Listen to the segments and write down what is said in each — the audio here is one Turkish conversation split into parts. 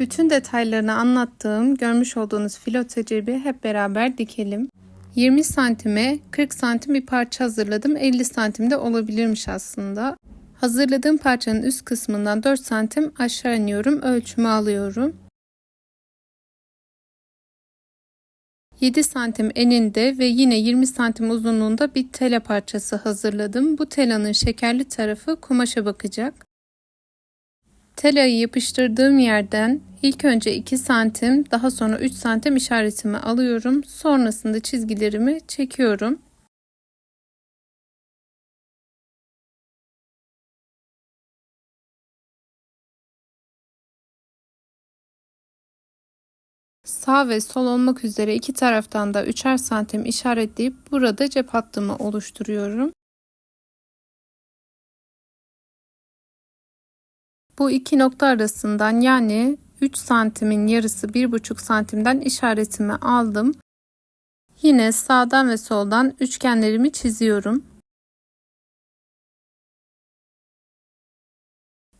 Bütün detaylarını anlattığım görmüş olduğunuz filote cebi hep beraber dikelim. 20 santime 40 santim bir parça hazırladım. 50 santim de olabilirmiş aslında. Hazırladığım parçanın üst kısmından 4 santim aşağı iniyorum. Ölçümü alıyorum. 7 santim eninde ve yine 20 santim uzunluğunda bir tela parçası hazırladım. Bu telanın şekerli tarafı kumaşa bakacak. Telayı yapıştırdığım yerden ilk önce 2 santim daha sonra 3 santim işaretimi alıyorum. Sonrasında çizgilerimi çekiyorum. Sağ ve sol olmak üzere iki taraftan da 3'er santim işaretleyip burada cep hattımı oluşturuyorum. Bu iki nokta arasından yani 3 santimin yarısı 1,5 santimden işaretimi aldım. Yine sağdan ve soldan üçgenlerimi çiziyorum.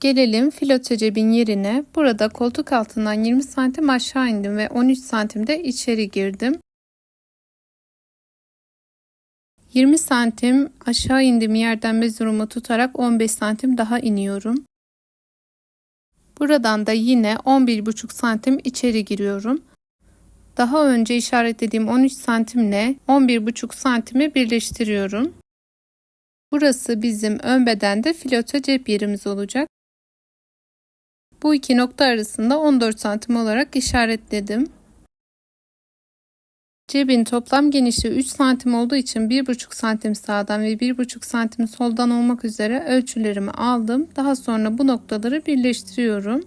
Gelelim filoto cebin yerine. Burada koltuk altından 20 santim aşağı indim ve 13 santimde içeri girdim. 20 santim aşağı indiğim yerden mezurumu tutarak 15 santim daha iniyorum. Buradan da yine 11,5 santim içeri giriyorum. Daha önce işaretlediğim 13 santimle 11,5 santimi birleştiriyorum. Burası bizim ön bedende filoto cep yerimiz olacak. Bu iki nokta arasında 14 santim olarak işaretledim. Cebin toplam genişliği 3 santim olduğu için 1,5 santim sağdan ve 1,5 santim soldan olmak üzere ölçülerimi aldım. Daha sonra bu noktaları birleştiriyorum.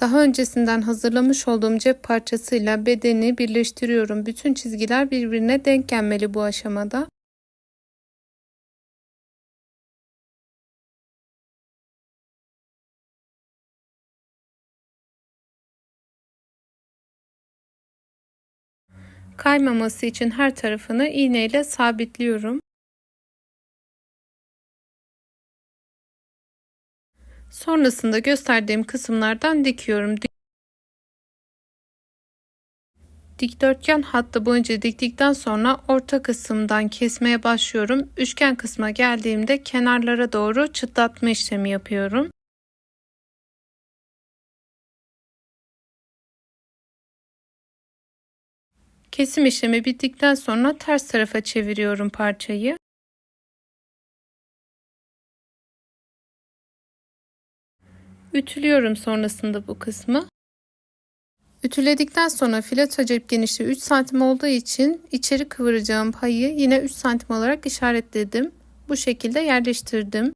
Daha öncesinden hazırlamış olduğum cep parçasıyla bedeni birleştiriyorum. Bütün çizgiler birbirine denk gelmeli bu aşamada. Kaymaması için her tarafını iğneyle sabitliyorum. Sonrasında gösterdiğim kısımlardan dikiyorum. Dikdörtgen hattı boyunca diktikten sonra orta kısımdan kesmeye başlıyorum. Üçgen kısma geldiğimde kenarlara doğru çıtlatma işlemi yapıyorum. Kesim işlemi bittikten sonra ters tarafa çeviriyorum parçayı. Ütülüyorum sonrasında bu kısmı. Ütüledikten sonra fileto cep genişliği 3 santim olduğu için içeri kıvıracağım payı yine 3 santim olarak işaretledim. Bu şekilde yerleştirdim.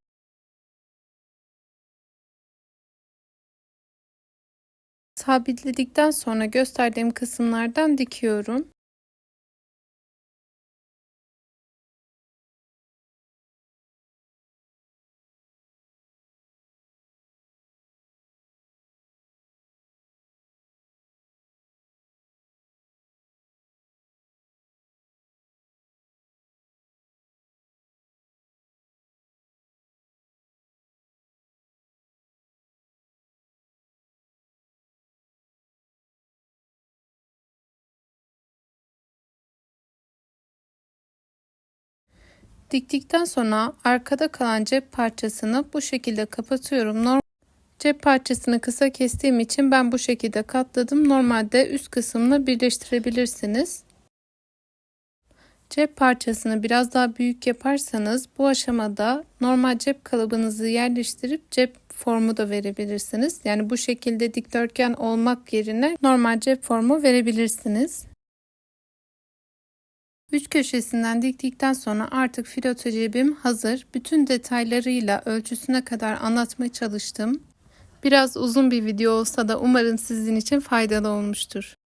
Sabitledikten sonra gösterdiğim kısımlardan dikiyorum. Diktikten sonra arkada kalan cep parçasını bu şekilde kapatıyorum. Normal cep parçasını kısa kestiğim için ben bu şekilde katladım. Normalde üst kısmını birleştirebilirsiniz. Cep parçasını biraz daha büyük yaparsanız bu aşamada normal cep kalıbınızı yerleştirip cep formu da verebilirsiniz. Yani bu şekilde dikdörtgen olmak yerine normal cep formu verebilirsiniz. Üç köşesinden diktikten sonra artık filoto cebim hazır. Bütün detaylarıyla ölçüsüne kadar anlatmaya çalıştım. Biraz uzun bir video olsa da umarım sizin için faydalı olmuştur.